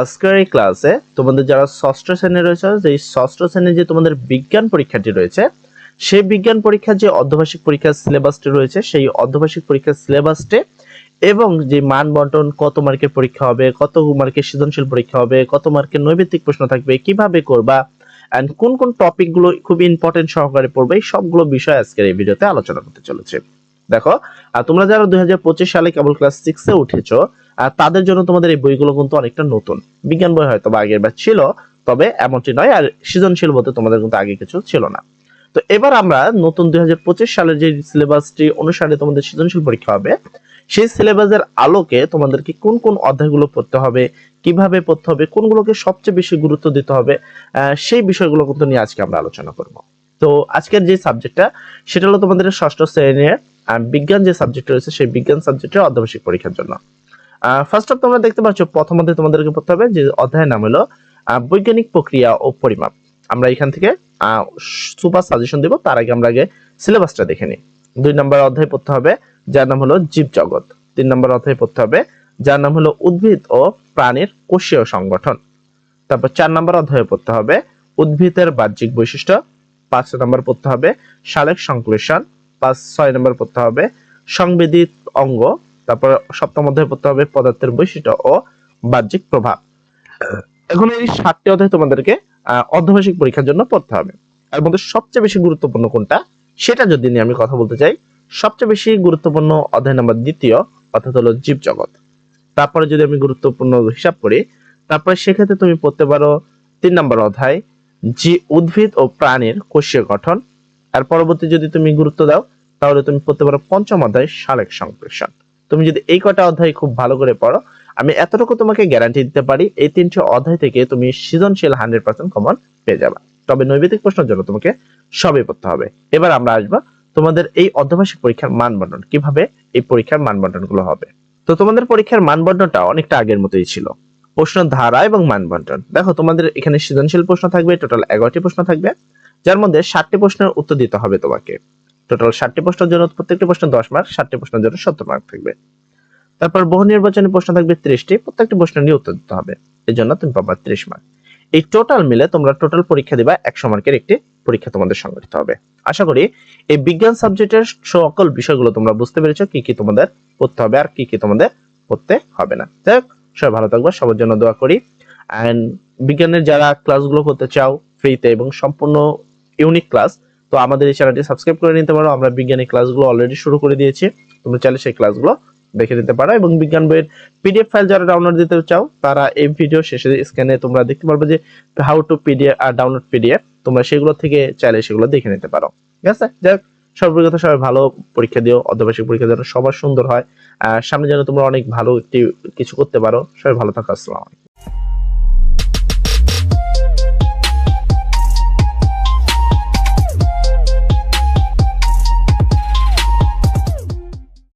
আজকের এই ক্লাসে তোমাদের যারা ষষ্ঠ শ্রেণি রয়েছে যে ষষ্ঠ শ্রেণির যে তোমাদের বিজ্ঞান পরীক্ষাটি রয়েছে, সেই বিজ্ঞান পরীক্ষার যে অর্ধবার্ষিক পরীক্ষার সিলেবাসটি রয়েছে, সেই অর্ধবার্ষিক পরীক্ষার সিলেবাসটি এবং যে মান বন্টন, কত মার্কের পরীক্ষা হবে, কত মার্কের সৃজনশীল পরীক্ষা হবে, কত মার্কের নৈবেদিক প্রশ্ন থাকবে, কীভাবে করবা এন্ড কোন কোন টপিকগুলো খুব ইম্পর্টেন্ট সহকারে পড়বে, এই সবগুলো বিষয় আজকের এই ভিডিওতে আলোচনা করতে চলেছে। দেখো, আর তোমরা যারা দুই হাজার পঁচিশ সালে কেবল ক্লাস সিক্সে উঠেছো, আর তাদের জন্য তোমাদের এই বইগুলো কিন্তু অনেকটা নতুন। বিজ্ঞান বই হয়তো বা আগের বার ছিল, তবে এমনটি নয়, আর সৃজনশীল বলতে তোমাদের কিন্তু আগে কিছু ছিল না। তো এবার আমরা নতুন দুই সালের যে সিলেবাসটি অনুসারে তোমাদের সৃজনশীল পরীক্ষা হবে, সেই সিলেবাসের আলোকে তোমাদেরকে কোন কোন অধ্যায়গুলো পড়তে হবে, কীভাবে পড়তে হবে, কোনগুলোকে সবচেয়ে বেশি গুরুত্ব দিতে হবে সেই বিষয়গুলো কিন্তু নিয়ে আজকে আমরা আলোচনা করব। তো আজকের যে সাবজেক্টটা সেটা হলো তোমাদের ষষ্ঠ শ্রেণির বিজ্ঞান যে সাবজেক্ট রয়েছে, সেই বিজ্ঞান সাবজেক্টের অর্ধবার্ষিক পরীক্ষার জন্য। ফার্স্ট অফ তোমরা দেখতে পাচ্ছ, প্রথম তোমাদেরকে পড়তে হবে, যে অধ্যায়ের নাম হলো বৈজ্ঞানিক প্রক্রিয়া ও পরিমাপ। আমরা এখান থেকে সুপার সাজেশন দেব, তার আগে আমরা আগে সিলেবাসটা দেখে নিই। দুই নম্বর অধ্যায় পড়তে হবে, যার নাম হলো জীব জগৎ। তিন নম্বর অধ্যায় পড়তে হবে, যার নাম হলো উদ্ভিদ ও প্রাণীর কোষীয় সংগঠন। তারপর চার নম্বর অধ্যায়ে পড়তে হবে, উদ্ভিদের বাহ্যিক বৈশিষ্ট্য। পাঁচ নম্বর পড়তে হবে সালেক সংশ্লেষণ। পাঁচ, ছয় নম্বর পড়তে হবে সংবেদিত অঙ্গ, তারপর সপ্তম অধ্যায় পড়তে হবে পদার্থের বৈশিষ্ট্য ও বাহ্যিক প্রভাব। এখন এই সাতটি অধ্যায় তোমাদেরকে অর্ধবার্ষিক পরীক্ষার জন্য পড়তে হবে। এর মধ্যে সবচেয়ে বেশি গুরুত্বপূর্ণ কোনটা, সেটা যদি নিয়ে আমি কথা বলতে চাই, সবচেয়ে বেশি গুরুত্বপূর্ণ অধ্যায় নাম্বার দ্বিতীয়, অর্থাৎ হলো জীব জগৎ তারপরে যদি আমি গুরুত্বপূর্ণ হিসাব করি, তারপরে সেক্ষেত্রে তুমি পড়তে পারো তিন নম্বর অধ্যায়, যে উদ্ভিদ ও প্রাণীর কোষীয় গঠন। আর পরবর্তী যদি তুমি গুরুত্ব দাও তাহলে তুমি পড়তে পারো পঞ্চম অধ্যায় সালেক সংশ্লেষণ তুমি যদি এই কটা অধ্যায় খুব ভালো করে পড়ো, আমি এতটুকু তোমাকে গ্যারান্টি দিতে পারি, এই তিনটি অধ্যায় থেকে তুমি সৃজনশীল হান্ড্রেড পার্সেন্ট কমন পেয়ে যাবে। তবে নৈবেদিক প্রশ্নের জন্য তোমাকে সবই পড়তে হবে। এবার আমরা আসব তোমাদের এই অর্ধবার্ষিক পরীক্ষার মান বন্টন কীভাবে এই পরীক্ষার মান বন্টনগুলো হবে। তো তোমাদের পরীক্ষার মান বন্টনটা অনেকটা আগের মতোই ছিল। প্রশ্ন ধারা এবং মান বন্টন দেখো, তোমাদের এখানে সৃজনশীল প্রশ্ন থাকবে টোটাল এগারোটি প্রশ্ন থাকবে, যার মধ্যে ষাটটি প্রশ্নের উত্তর দিতে হবে তোমাকে। টোটাল ষাটটি প্রশ্নের জন্য প্রত্যেকটি প্রশ্ন দশ মার্ক ষাটটি প্রশ্নের জন্য সত্তর মার্ক থাকবে। তারপর বহু নির্বাচনী প্রশ্ন থাকবে ত্রিশটি, প্রত্যেকটি প্রশ্নের নিয়ে উত্তর দিতে হবে। এই জন্য তুমি পাবা ত্রিশ মার্ক এই টোটাল মিলে তোমরা টোটাল পরীক্ষা দিবা একশো মার্কের একটি পরীক্ষা তোমাদের সংগঠিত হবে। আশা করি এই বিজ্ঞান সাবজেক্টের সকল বিষয়গুলো তোমরা বুঝতে পেরেছ, কি কি তোমাদের পড়তে হবে আর কি কি তোমাদের পড়তে হবে না। যাই হোক, সবাই ভালো থাকবে, সবার জন্য দোয়া করি। অ্যান্ড বিজ্ঞানের যারা ক্লাসগুলো করতে চাও ফ্রিতে এবং সম্পূর্ণ ইউনিক ক্লাস তো আমাদের এই চ্যানেলটি সাবস্ক্রাইব করে নিতে পারো। আমরা বিজ্ঞানের ক্লাসগুলো অলরেডি শুরু করে দিয়েছি। তোমরা চাইলে সেই ক্লাসগুলো দেখে নিতে পারো এবং বিজ্ঞান বইয়ের পিডিএফ ফাইল যারা ডাউনলোড দিতে চাও, তারা এই ভিডিও শেষে স্ক্যানে তোমরা দেখতে পারবে যে হাউ টু পিডিএফ আর ডাউনলোড পিডিএফ তোমরা সেগুলো থেকে চাইলে সেগুলো দেখে নিতে পারো। ঠিক আছে? যাই হোক সর্বোপরি কথা, সবাই ভালো পরীক্ষা দিও। অর্ধবার্ষিক পরীক্ষা যেন সবার সুন্দর হয়। আর সামনে যেন তোমরা অনেক ভালো একটি কিছু করতে পারো। সবাই ভালো থাকো, আসসালাম